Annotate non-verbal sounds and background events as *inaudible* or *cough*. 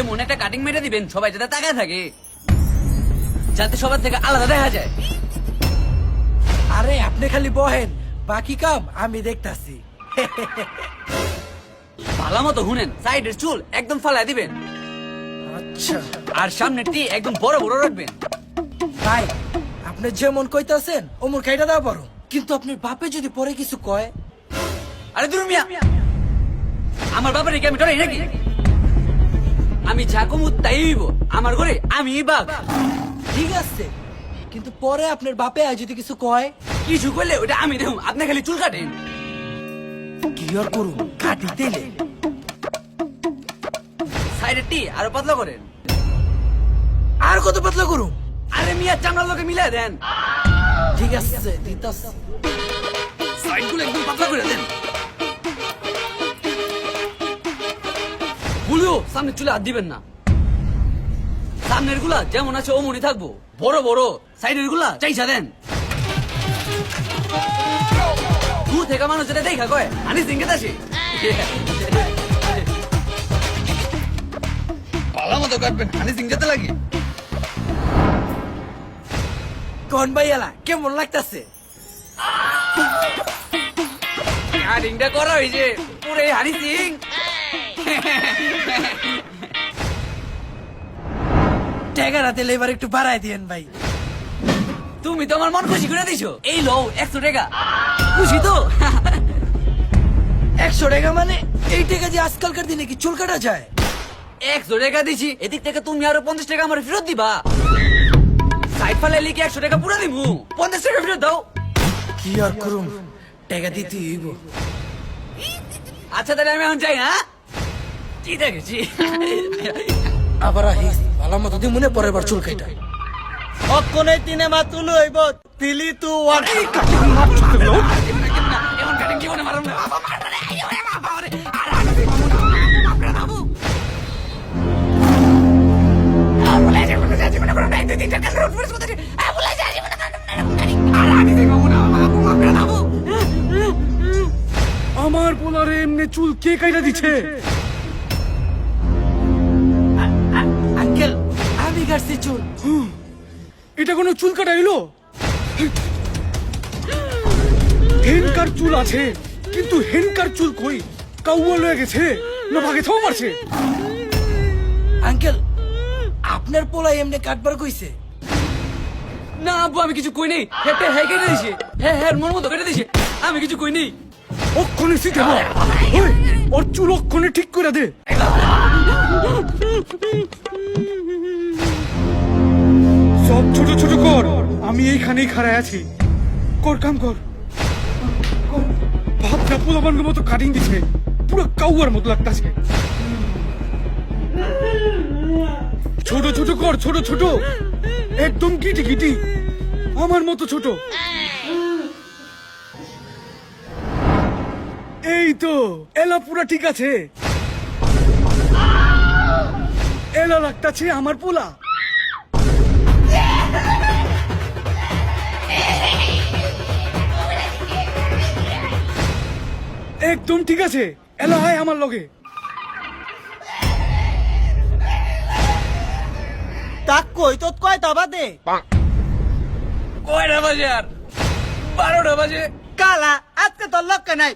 এমন একটা কাটিং মেরে দিবেন সবাই যাতে তাকায় থাকে। যাতে সবার থেকে আলাদা দেখা যায়। আরে আপনি খালি বহেন বাকি কাম আমি দেখতাছি। *laughs* ভালো মতো শুনেন সাইডের চুল একদম ফালায় দিবেন। আচ্ছা। আর সামনের টি একদম বড় বড় রাখবেন। ভাই আপনি যেমন কইতাছেন অমর খাইটা দাও পারো কিন্তু আপনার বাপে যদি পরে কিছু কয়? আরে দূর মিয়া আমার বাবার কি আমি ডরাই নাকি? আমি যা কমু তাই হইব। আমার ঘরে আমি বাঘ। ঠিক আছে। কিন্তু পরে আপনার বাপে আয় যদি কিছু কয়? কিছু করলে ওটা আমি দেখুন আপনি খালি চুল কাটেন। কি আর করুন? কাটি সাইডের টি আরও পাতলা করেন। আর কত পাতলা করুন? আরে মিয়া চামড়ার লোকে মিলাই দেন। ঠিক আছে দিতাছি। সাইডগুলো একদম পাতলা করে দেন। বলিও সামনে চুলে হাত দিবেন না। সামনেরগুলা যেমন আছে অমনি থাকব। বড় বড় সাইডেরগুলা চাইছা দেন। দূর থেকে মানুষ যেটা দেখা কয় আনি সিংকে দাসি ভালো মতো কাটবেন, হানি সিং যেতে লাগে। কোন ভাই এলা, কেমন লাগতাছে? কাটিংটা করা হয়েছে, পুরে হানি সিং। টাকাটা দিলে এবার একটু বাড়াই দিয়েন ভাই। তুমি তো আমার মন খুশি করে দিছো। এই লও, একশো টাকা। খুশি তো? একশো টাকা মানে এই টাকা যে আজকালকার দিনে কি চুল কাটা যায়? একশো টাকা দিছি, এদিক থেকে তুমি আরও পঞ্চাশ টাকা আমার ফেরত দিবা। সাইড ফালে লিখে একশো টাকা পুরো দিমু পঞ্চাশ টাকা ফেরত দাও। কি আর করুম? টাকা দিতে হইব। আচ্ছা তাহলে আমি এখন যাই হ্যাঁ? কি দেখেছি? আবার আহিস ভালো মতো মনে পরের বার চুল কাটা অক্ষণে তিনে মা তুলু হইব তিলি তু আমার পোলারে এমনি চুল কে কাইরা দিছে? আমি চুল এটা কোনো চুল কাটা এলো? হেনকার চুল আছে কিন্তু হেনকার চুল কই? কাউয়া লয়ে গেছে না ভাগে থাও মারছে? আঙ্কেল আপনার পোলাই এমনি কাটবার কইছে? না আব্বু আমি কিছু কই নেই। হ্যাঁ হ্যাঁ কেটে দিছে হ্যাঁ হ্যাঁ মন মতো কেটে দিছে আমি কিছু কই নেই। অক্ষণে সিটে ওই ওর চুল অক্ষণে ঠিক করে দে। সব ছোট ছোট কর। আমি এইখানেই খাড়ায় আছি। কর, কাম কর। ভাবটা পোলাবানের মতো কাটিং দিছে। পুরো কাউয়ার মতো লাগতাছে। ছোট ছোট কর, ছোট ছোট। একদম কিটি কিটি আমার মতো ছোট। এই তো, এলা পুরা ঠিক আছে। এলা লাগতাছে আমার পোলা। একদম ঠিক আছে। এলো হয় আমার লগে। তাক কই তোত কয় তাবা দে কয়টা বাজে আর? বারোটা বাজে। কালা আজকে তোর লক্ষ্য নাই।